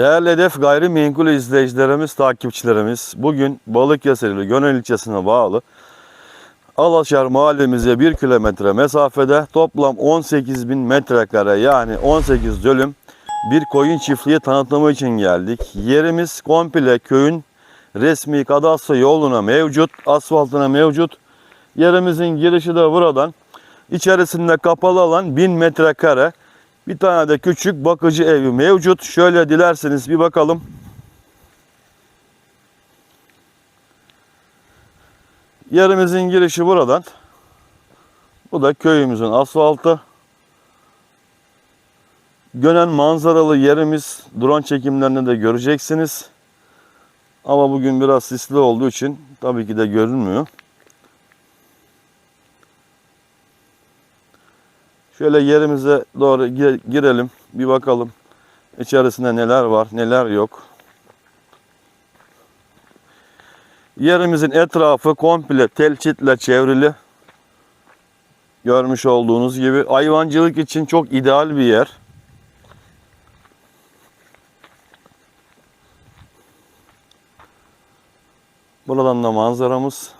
Değerli Hedef Gayrimenkul izleyicilerimiz, takipçilerimiz, bugün Balıkesir ili Gönül ilçesine bağlı Alaşar mahallemize 1 kilometre mesafede toplam 18 bin metrekare yani 18 dönüm bir koyun çiftliği tanıtımı için geldik. Yerimiz komple köyün resmi kadastro yoluna mevcut, asfaltına mevcut. Yerimizin girişi de buradan. İçerisinde kapalı alan 1000 metrekare. Bir tane de küçük bakıcı evi mevcut. Şöyle dilerseniz bir bakalım. Yerimizin girişi buradan. Bu da köyümüzün asfaltı. Gönen manzaralı yerimiz drone çekimlerini de göreceksiniz. Ama bugün biraz sisli olduğu için tabii ki de görünmüyor. Şöyle yerimize doğru gi- girelim. Bir bakalım. İçerisinde neler var, neler yok. Yerimizin etrafı komple telçitle çevrili. Görmüş olduğunuz gibi hayvancılık için çok ideal bir yer. Buradan da manzaramız.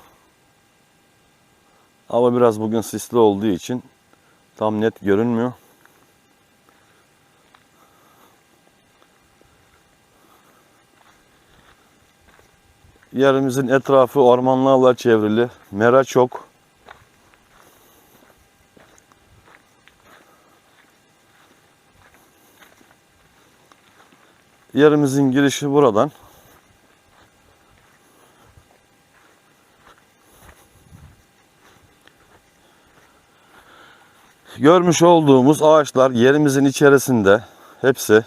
Hava biraz bugün sisli olduğu için tam net görünmüyor. Yerimizin etrafı ormanlarla çevrili. Mera çok. Yerimizin girişi buradan. Görmüş olduğumuz ağaçlar yerimizin içerisinde hepsi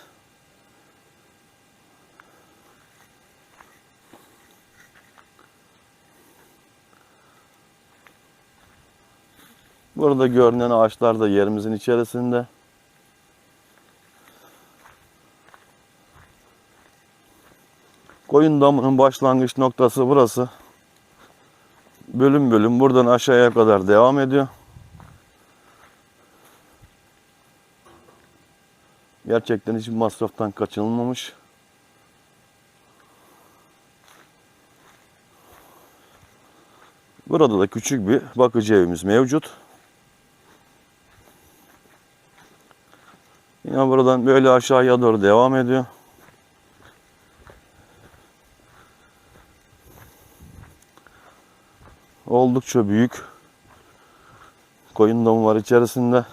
Burada görünen ağaçlar da yerimizin içerisinde. Koyun damının başlangıç noktası burası. Bölüm bölüm buradan aşağıya kadar devam ediyor. Gerçekten hiçbir masraftan kaçınılmamış. Burada da küçük bir bakıcı evimiz mevcut. Yine buradan böyle aşağıya doğru devam ediyor. Oldukça büyük koyun damı var içerisinde.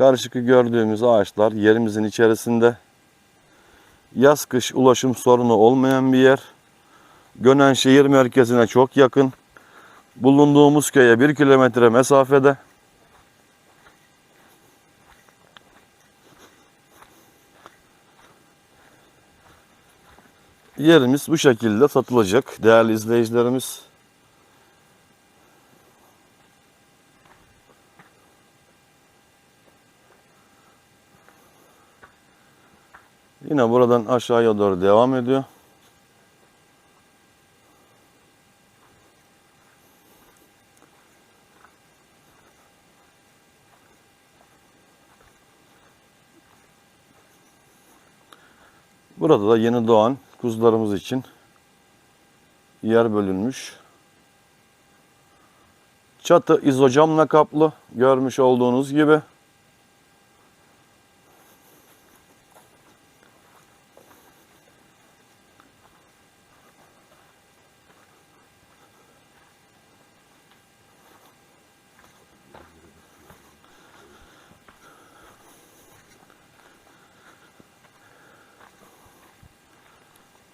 Karşıki gördüğümüz ağaçlar yerimizin içerisinde. Yaz kış ulaşım sorunu olmayan bir yer. Gönen şehir merkezine çok yakın. Bulunduğumuz köye bir kilometre mesafede. Yerimiz bu şekilde satılacak değerli izleyicilerimiz. Yine buradan aşağıya doğru devam ediyor. Burada da yeni doğan kuzularımız için yer bölünmüş. Çatı izocamla kaplı görmüş olduğunuz gibi.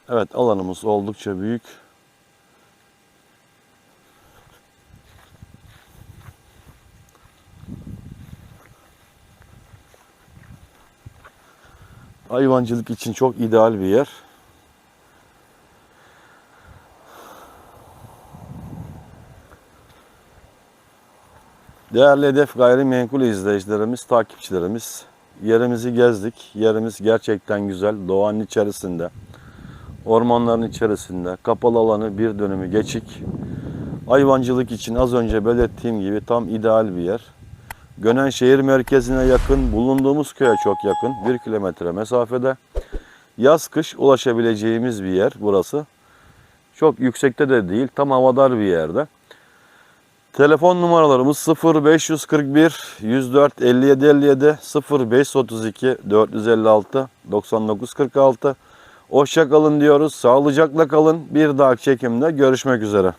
Evet alanımız oldukça büyük. Hayvancılık için çok ideal bir yer. Değerli Hedef Gayrimenkul izleyicilerimiz, takipçilerimiz, yerimizi gezdik. Yerimiz gerçekten güzel, doğanın içerisinde ormanların içerisinde kapalı alanı bir dönümü geçik. Hayvancılık için az önce belirttiğim gibi tam ideal bir yer. Gönen şehir merkezine yakın, bulunduğumuz köye çok yakın. 1 kilometre mesafede. Yaz kış ulaşabileceğimiz bir yer burası. Çok yüksekte de değil, tam havadar bir yerde. Telefon numaralarımız 0541 104 57 57 0532 456 99 46. Hoşça diyoruz. Sağlıcakla kalın. Bir dahaki çekimde görüşmek üzere.